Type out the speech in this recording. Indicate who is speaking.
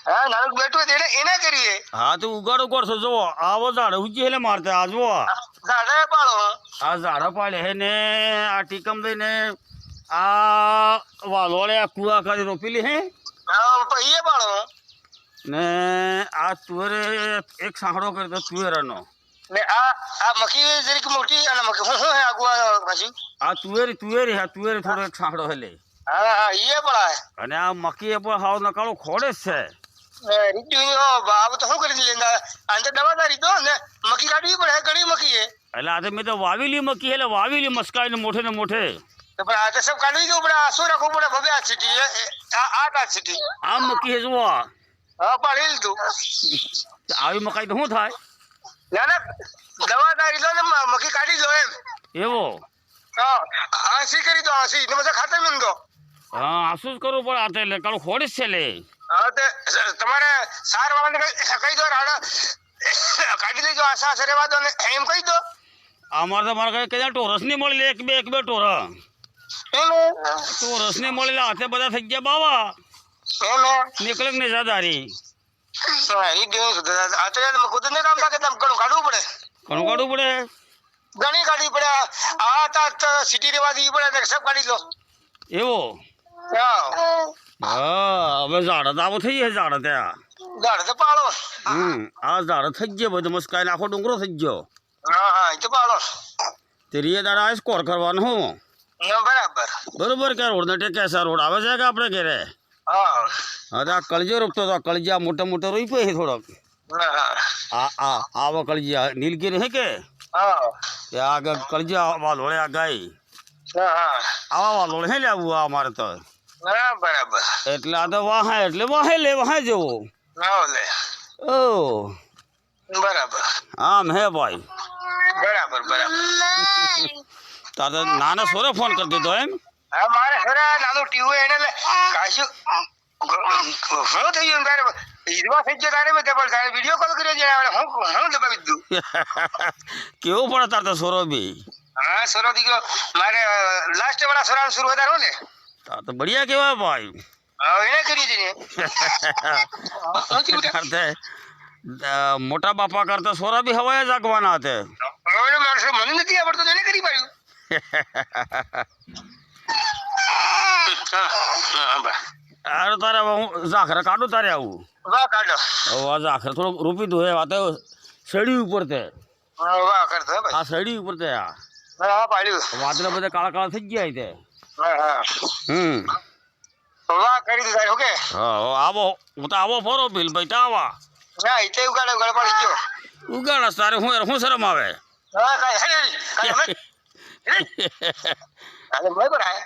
Speaker 1: હા નાનક બેઠું હોય તો એને એને કરીએ
Speaker 2: હા તો ઉગાડ ઉગાડશો જુઓ આવો ઝાડ ઉજી હેલે મારતે આ જુઓ
Speaker 1: ઝાડે પાડો
Speaker 2: આ ઝાડા પાડે હે ને આ ટીકમ લઈને આ વાલોળે આ કુવા કરી રોપેલી હે
Speaker 1: હા પછી એ પાડો
Speaker 2: ને આ તુવેરે એક સાંકડો કરી દો તુવેરાનો
Speaker 1: ને આ આ મકી જરીક મોટી અને મકી હું હું હે આગુઆ પછી
Speaker 2: આ તુવેરી તુવેરી હા તુવેરી થોડો એક સાંકડો હેલે
Speaker 1: હા હા એ પડાય
Speaker 2: અને આ મકી એ પણ હાવ નકાળો ખોડે જ છે
Speaker 1: રીતુ બાબ તો
Speaker 2: એટલે મેં તો વાવેલી મકી એટલે વાવેલી મસ્કાઈ મોઠે ને મોઠે.
Speaker 1: પણ આ તો સબ કાઢી દઉં પડે? આ શું રાખવું પડે? ભવ્ય આ સિટી આ આ સિટી
Speaker 2: આ મકી હે
Speaker 1: હા પાડી લીધું.
Speaker 2: આવી મકાઈ તો શું થાય?
Speaker 1: ના ના દવાદારી તો ને મકી કાઢી દો એમ.
Speaker 2: એવો?
Speaker 1: હા આસી કરી દો આસી ને બધા ખાતર મેં દો
Speaker 2: હા આસુસ જ કરવું પડે આ તો એટલે કાળું ખોડીશ છે લે.
Speaker 1: તમારે સાર વાળાને કહી દો રાડા કાઢી લેજો આશા રહેવા દો ને એમ કહી દો
Speaker 2: અમારે તો મારે કઈ કદાચ ટોરસ નહીં મળેલી એક બે એક બે ટોરા ટોરસ નહીં મળેલા હાથે બધા થઈ ગયા બાવા નીકળે ને જાદારી
Speaker 1: ઘણું કાઢવું પડે
Speaker 2: ઘણી કાઢવી પડે
Speaker 1: આ તા સિટી રેવા દેવી પડે ને સબ કાઢી દો
Speaker 2: એવો
Speaker 1: હા
Speaker 2: હવે ઝાડ તો આવો થઈ જાય ઝાડ ત્યાં.
Speaker 1: દાડ તો પાડો.
Speaker 2: હમ આ ઝાડ થઈ ગયો બધો મસ્કાઈ આખો ડુંગરો થઈ ગયો.
Speaker 1: હા હા એ તો પાડો.
Speaker 2: તે રીએ દાડા આ સ્કોર કરવાનો હું.
Speaker 1: બરાબર.
Speaker 2: બરોબર કે રોડ ને ટેકે રોડ આવે છે કે આપણે ઘરે?
Speaker 1: હા.
Speaker 2: હા આ કળજો રોપતો હતો આ કળજા મોટા મોટા રોઈ પે થોડોક. આ આ આવો કળજા નીલગીરી હે કે?
Speaker 1: હા.
Speaker 2: તે આગળ કળજા વાલોળે આ ગાય.
Speaker 1: હા હા.
Speaker 2: આવા વાલોળે હે લેવું આ અમારે તો.
Speaker 1: બરાબર
Speaker 2: એટલે આ તો વાહે એટલે વાહે લે વાહે જવો
Speaker 1: હા લે
Speaker 2: ઓ
Speaker 1: બરાબર
Speaker 2: આમ હે ભાઈ
Speaker 1: બરાબર બરાબર
Speaker 2: તાર તો નાના સોરે ફોન કરી દીધો એમ
Speaker 1: હા મારે સરે આ નાનું ટીવું એને લે કાશું ઘણું થઈ ગયું તારે ઈદવા થઈ ગયો તારે મેં તે પણ તારે વિડીયો કોલ કર્યો છે આપણે હું હું દબાવી દીધું
Speaker 2: કેવું પડે તાર તો સોરો બી
Speaker 1: હા સરો દીકરો મારે લાસ્ટ વાળા સરાનું શરૂ વધારો ને
Speaker 2: તાર તો બઢિયા કેવાય ભાઈ
Speaker 1: હા એને કરી છે ને શું થયું બેટા?
Speaker 2: તાર તે અ, મોટા બાપા કરતા સોરા બી હવાય જાગવાના હતે
Speaker 1: હવે માણસો મને નથી આવડતું તો એને કરી પાડ્યું હા, હા, બા.
Speaker 2: અરે તારે હવે હું ઝાખરે કાઢું તારે આવું
Speaker 1: વાહ કાઢો
Speaker 2: હવે આ ઝાખરે થોડુંક રૂપી દો એ આ તો શેડી ઉપર તે
Speaker 1: હા, વાહ કરતો હો ભાઈ
Speaker 2: આ શેડી ઉપર તે આ
Speaker 1: હા હા પાડ્યું
Speaker 2: વાદળા બધા કાળા કાળા થઈ ગયા તે
Speaker 1: હા હા
Speaker 2: હમ.
Speaker 1: વાહ કરી દીધા ઓકે?
Speaker 2: હા આવો. હું તો આવો ફરો બિલ ભાઈ તો આવા.
Speaker 1: હા એ ઉગાડે ઉગાડે પડી ગયો.
Speaker 2: ઉગાડસ તારે હું યાર હું શરમ આવે?
Speaker 1: હા કાંઈ હે નહીં. હે. અરે હે.